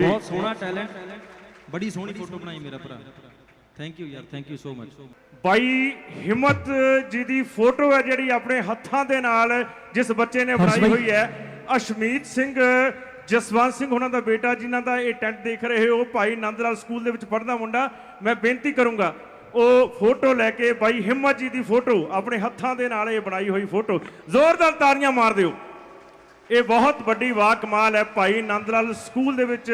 ਬਹੁਤ ਸੋਹਣਾ ਟੈਲੈਂਟ ਬੜੀ ਸੋਹਣੀ ਫੋਟੋ ਬਣਾਈ ਮੇਰਾ ਭਰਾ। ਥੈਂਕ ਯੂ ਯਾਰ ਥੈਂਕ ਯੂ ਸੋ ਮਚ ਬਾਈ ਹਿੰਮਤ ਜੀ ਦੀ ਫੋਟੋ ਹੈ ਜਿਹੜੀ ਆਪਣੇ ਹੱਥਾਂ ਦੇ ਨਾਲ ਜਿਸ ਬੱਚੇ ਨੇ ਬਣਾਈ। ਹੋਈ ਹੈ। ਅਸ਼ਮੀਤ ਸਿੰਘ ਜਸਵੰਤ ਸਿੰਘ ਉਹਨਾਂ ਦਾ ਬੇਟਾ ਜਿਨ੍ਹਾਂ ਦਾ ਇਹ ਟੈਂਟ ਦੇਖ ਰਹੇ ਹੋ। ਭਾਈ ਨੰਦ ਲਾਲ ਸਕੂਲ ਦੇ ਵਿੱਚ ਪੜ੍ਹਦਾ ਮੁੰਡਾ। ਮੈਂ ਬੇਨਤੀ ਕਰੂੰਗਾ ਉਹ ਫੋਟੋ ਲੈ ਕੇ ਬਾਈ ਹਿੰਮਤ ਜੀ ਦੀ ਫੋਟੋ ਆਪਣੇ ਹੱਥਾਂ ਦੇ ਨਾਲ ਇਹ ਬਣਾਈ ਹੋਈ ਫੋਟੋ। ਜ਼ੋਰਦਾਰ ਤਾੜੀਆਂ ਮਾਰ ਦਿਓ। ਇਹ ਬਹੁਤ ਵੱਡੀ ਵਾਹ ਕਮਾਲ ਹੈ। ਭਾਈ ਨੰਦ ਲਾਲ ਸਕੂਲ ਦੇ ਵਿੱਚ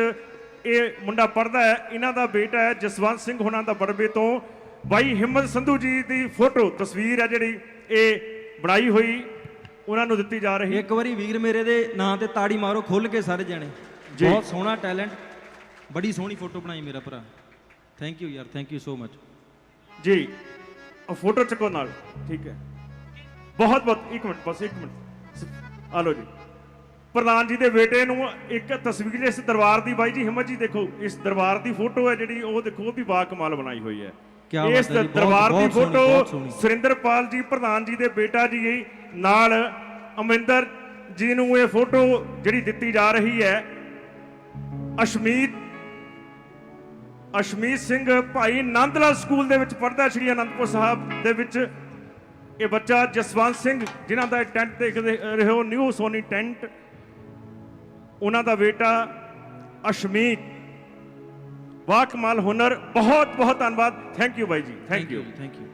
ਇਹ ਮੁੰਡਾ ਪੜ੍ਹਦਾ ਹੈ। ਇਹਨਾਂ ਦਾ ਬੇਟਾ ਹੈ ਜਸਵੰਤ ਸਿੰਘ ਹੁਣਾਂ ਦਾ ਬੜਬੇ ਤੋਂ। ਭਾਈ ਹਿੰਮਤ ਸੰਧੂ ਜੀ ਦੀ ਫੋਟੋ ਤਸਵੀਰ ਹੈ ਜਿਹੜੀ ਇਹ ਬਣਾਈ ਹੋਈ ਉਹਨਾਂ ਨੂੰ ਦਿੱਤੀ ਜਾ ਰਹੀ। ਇੱਕ ਵਾਰੀ ਵੀਰ ਮੇਰੇ ਦੇ ਨਾਂ ਤੇ ਤਾੜੀ ਮਾਰੋ ਖੁੱਲ ਕੇ ਸਾਰੇ ਜਾਣੇ। ਬਹੁਤ ਸੋਹਣਾ ਟੈਲੈਂਟ ਬੜੀ ਸੋਹਣੀ ਫੋਟੋ ਬਣਾਈ ਮੇਰਾ ਭਰਾ। ਥੈਂਕ ਯੂ ਯਾਰ ਥੈਂਕ ਯੂ ਸੋ ਮਚ ਜੀ ਉਹ ਫੋਟੋ ਚੱਕੋ ਨਾਲ। ਠੀਕ ਹੈ। ਬਹੁਤ ਬਹੁਤ ਇੱਕ ਮਿੰਟ ਬਸ ਇੱਕ ਮਿੰਟ। ਆ ਲਓ ਜੀ। ਪ੍ਰਧਾਨ ਜੀ ਦੇ ਬੇਟੇ ਨੂੰ ਇੱਕ ਤਸਵੀਰ ਇਸ ਦਰਬਾਰ ਦੀ ਬਾਈ ਜੀ ਹਿੰਮਤ ਜੀ ਦੇਖੋ ਇਸ ਦਰਬਾਰ ਦੀ ਫੋਟੋ ਹੈ ਜਿਹੜੀ ਉਹ ਦੇਖੋ ਉਹ ਵੀ ਬਾ ਕਮਾਲ ਬਣਾਈ ਹੋਈ ਹੈ। ਇਸ ਦਰਬਾਰ ਦੀ ਫੋਟੋ। ਸੁਰਿੰਦਰਪਾਲ ਜੀ ਪ੍ਰਧਾਨ ਜੀ ਦੇ ਬੇਟਾ ਜੀ ਨਾਲ ਅਮਰਿੰਦਰ ਜੀ ਨੂੰ ਇਹ ਫੋਟੋ ਜਿਹੜੀ ਦਿੱਤੀ ਜਾ ਰਹੀ ਹੈ। ਅਸ਼ਮੀਤ ਅਸ਼ਮੀਤ ਸਿੰਘ ਭਾਈ ਨੰਦ ਲਾਲ ਸਕੂਲ ਦੇ ਵਿੱਚ ਪੜ੍ਹਦਾ ਸ਼੍ਰੀ ਅਨੰਦਪੁਰ ਸਾਹਿਬ ਦੇ ਵਿੱਚ। ਇਹ ਬੱਚਾ ਜਸਵੰਤ ਸਿੰਘ ਜਿਨ੍ਹਾਂ ਦਾ ਟੈਂਟ ਦੇਖਦੇ ਰਹੇ ਹੋ ਨਿਊ ਸੋਨੀ ਟੈਂਟ। ਉਹਨਾਂ ਦਾ ਬੇਟਾ ਅਸ਼ਮੀਤ। ਵਾਹ ਕਮਾਲ ਹੁਨਰ ਬਹੁਤ ਬਹੁਤ ਧੰਨਵਾਦ। ਥੈਂਕ ਯੂ ਬਾਈ ਜੀ। Thank you thank you